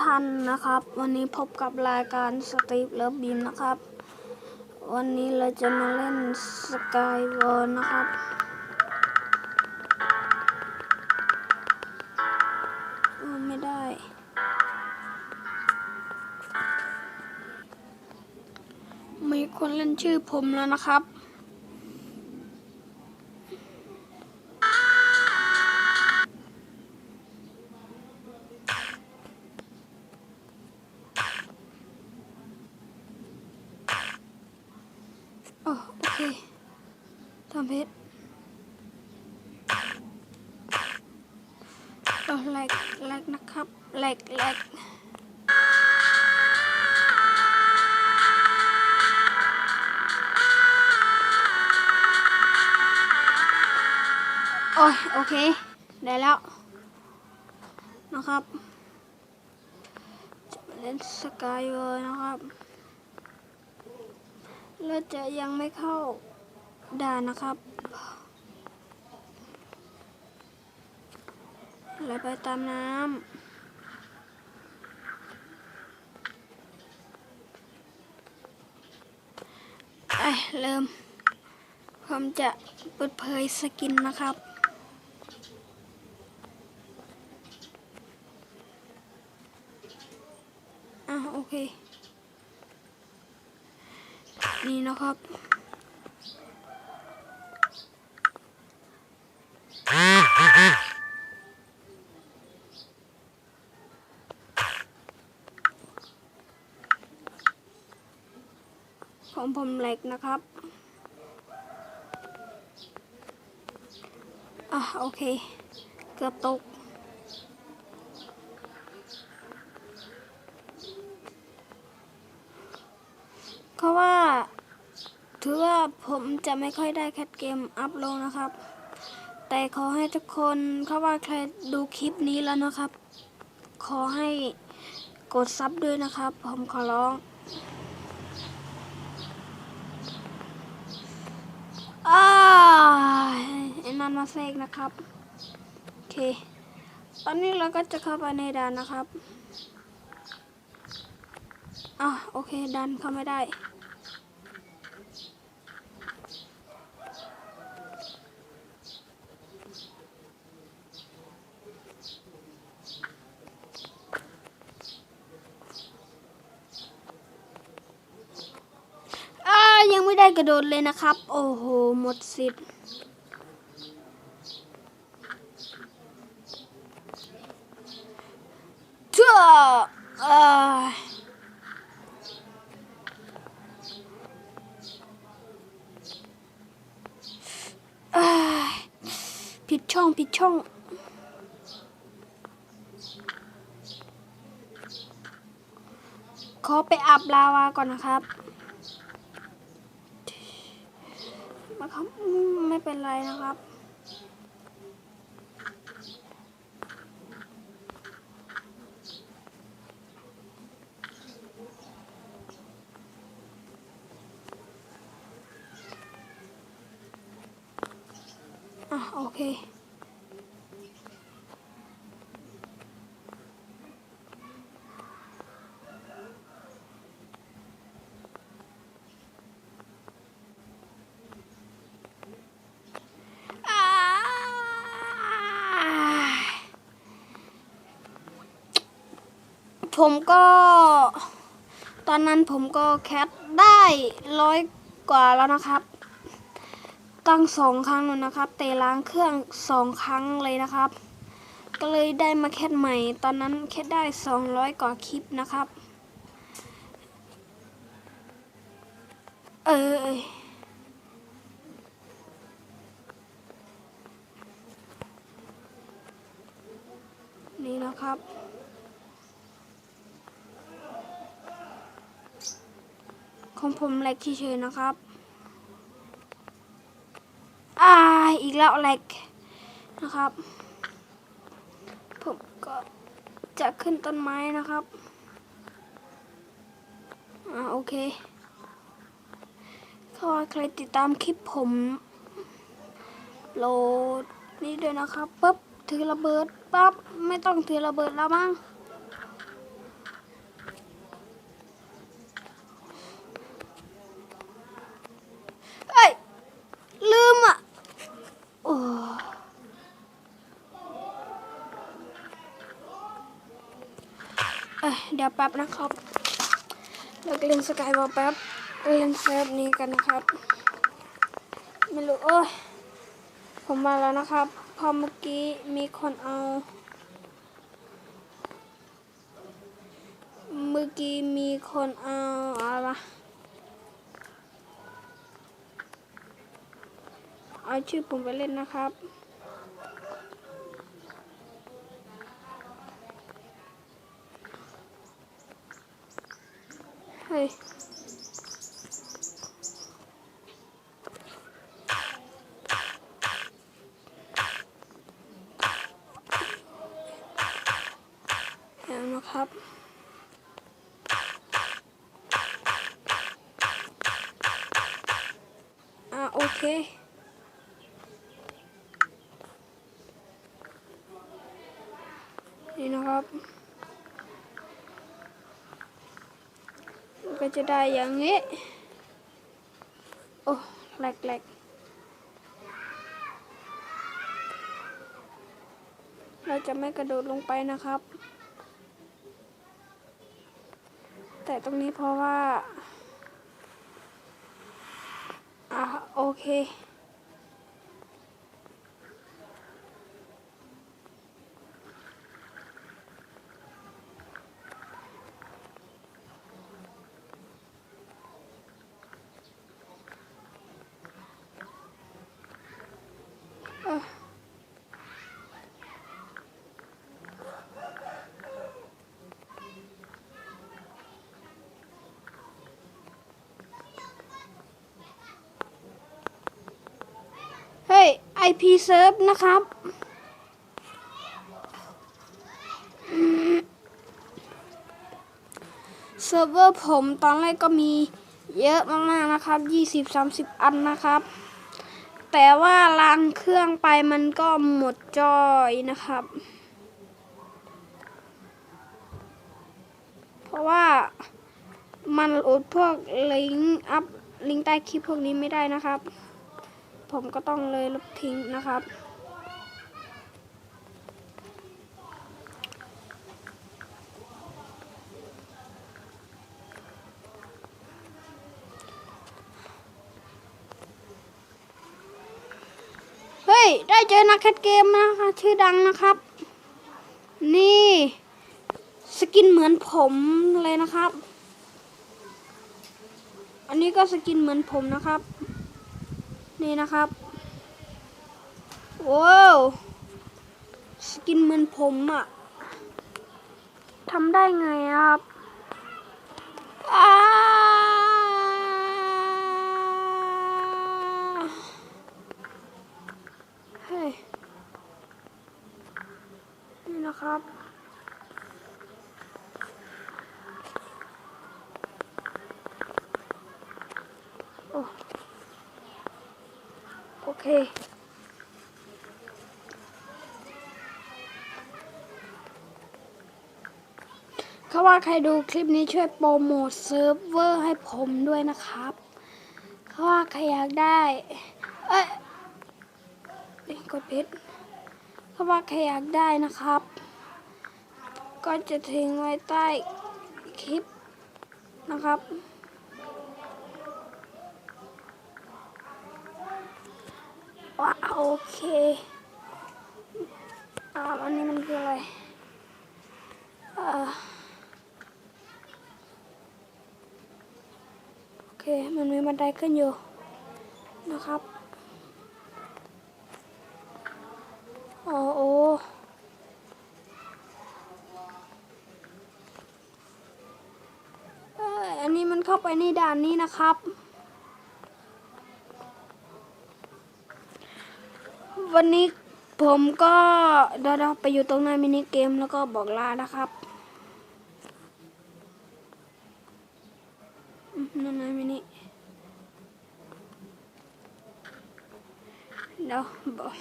ท่านนะครับ วันนี้พบกับรายการสตีฟเลิฟบีมนะครับ วันนี้เราจะมาเล่นสกายวอลนะครับอไม่ได้ มีคนเล่นชื่อผมแล้วนะครับ โอโอเคทำเพชรโอ้ แหลกแหลกนะครับแหลกแหลกโอ้ยโอเค ได้แล้ว นะครับ จะเล่นสกายเวอร์นะครับเราจะยังไม่เข้าด่านนะครับ ไหลไปตามน้ำไอ้ยเริ่ม ผมจะเปิดเผยสกินนะครับอะโอเค นี่นะครับ ผมผมเหล็กนะครับ อะโอเค เกือบตก เพราะว่า ถือว่าผมจะไม่ค่อยได้แคทเกมอัพลงนะครับ แต่ขอให้ทุกคนเขาว่าใครดูคลิปนี้แล้วนะครับ ขอให้กดซับด้วยนะครับ ผมขอร้อง อ้ายไอ้นันมาเซกนะครับ โอเค ตอนนี้เราก็จะเข้าไปในด่านนะครับ อะโอเค ดันเข้าไม่ได้ อ่ายัง ได้กระโดดเลยนะครับ โอ้โห หมดสิทธิ์เชื่อเอ่อเอ้ยผิดช่อง ผิดช่องขอไปอาบลาวาก่อนนะครับ นะครับไม่เป็นไรนะครับอะโอเค อ่า ผมก็ ตอนนั้นผมก็แคทได้ร้อยกว่าแล้วนะครับ ตั้งสองครั้งแล้วนะครับ เตะล้างเครื่องสองครั้งเลยนะครับ ก็เลยได้มาแคทใหม่ ตอนนั้นแคทได้สองร้อยกว่าคลิปนะครับ เออนี่นะครับ ของผมแหลกเฉยๆนะครับอ่าอีกแล้วแหลกนะครับ ผมก็จะขึ้นต้นไม้นะครับอ่าโอเคถ้าใครติดตามคลิปผม โหลดนี่ด้วยนะครับปุ๊บถือระเบิดปั๊บไม่ต้องถือระเบิดแล้วมั้ง เอ้ยเดี๋ยวแป๊บนะครับเดี๋ยวเล่นสกายวอลแป๊บเล่นเซิร์ฟนี้กันนะครับ ไม่รู้เอ้ยผมมาแล้วนะครับพอเมื่อกี้มีคนเอา เมื่อกี้มีคนเอาอะไรเอาชื่อผมไปเล่นนะครับ ฮ้ยเดี๋ยวนะครับอ่าโอเคนี่นะครับ ก็จะได้อย่างนี้ โอ้แหลกแหลกเราจะไม่กระโดดลงไปนะครับ แต่ตรงนี้เพราะว่า อ่าโอเค IP serve นะครับ เซิร์ฟเวอร์ผมตอนแรกก็มีเยอะมาก ๆ นะครับ 20-30 อันนะครับ แต่ว่าล้างเครื่องไปมันก็หมดจอยนะครับ เพราะว่ามันโหลดพวกลิงก์อัพลิงก์ใต้คลิปพวกนี้ไม่ได้นะครับ ผมก็ต้องเลยลบทิ้งนะครับ เฮ้ย ได้เจอนักแคทเกมนะคะชื่อดังนะครับ นี่ สกินเหมือนผมเลยนะครับ อันนี้ก็สกินเหมือนผมนะครับ นี่นะครับว้าวสกินเหมือนผมอะทำได้ไงครับเฮ้ยนี่นะครับ โอ้ โอ เคเขาว่าใครดูคลิปนี้ช่วยโปรโมทเซิร์ฟเวอร์ให้ผมด้วยนะครับเขาว่าใครอยากได้ เอ้ยกดผิดเขาว่าใครอยากได้นะครับ ก็จะทิ้งไว้ใต้คลิปนะครับ ว้าโอเคอ่าอันนี้มันคืออะไรอ่าโอเค มันมีบันไดขึ้นอยู่นะครับอ๋อโอ้เอ้ยอันนี้มันเข้าไปในด่านนี้นะครับ วันนี้ผมก็เดี๋ยวไปอยู่ตรงหน้ามินิเกมแล้วก็บอกลานะครับนั่นนะมินิเดี๋ยวบอก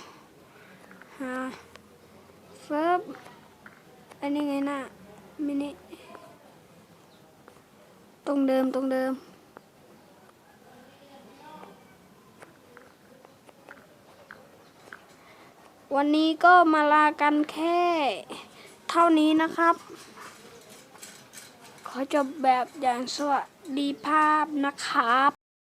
หาเฟิร์บอันนี้ไงนะมินิตรงเดิมตรงเดิม วันนี้ก็มาลากันแค่ เท่านี้นะครับ ขอจบแบบอย่างสวัสดีภาพนะครับ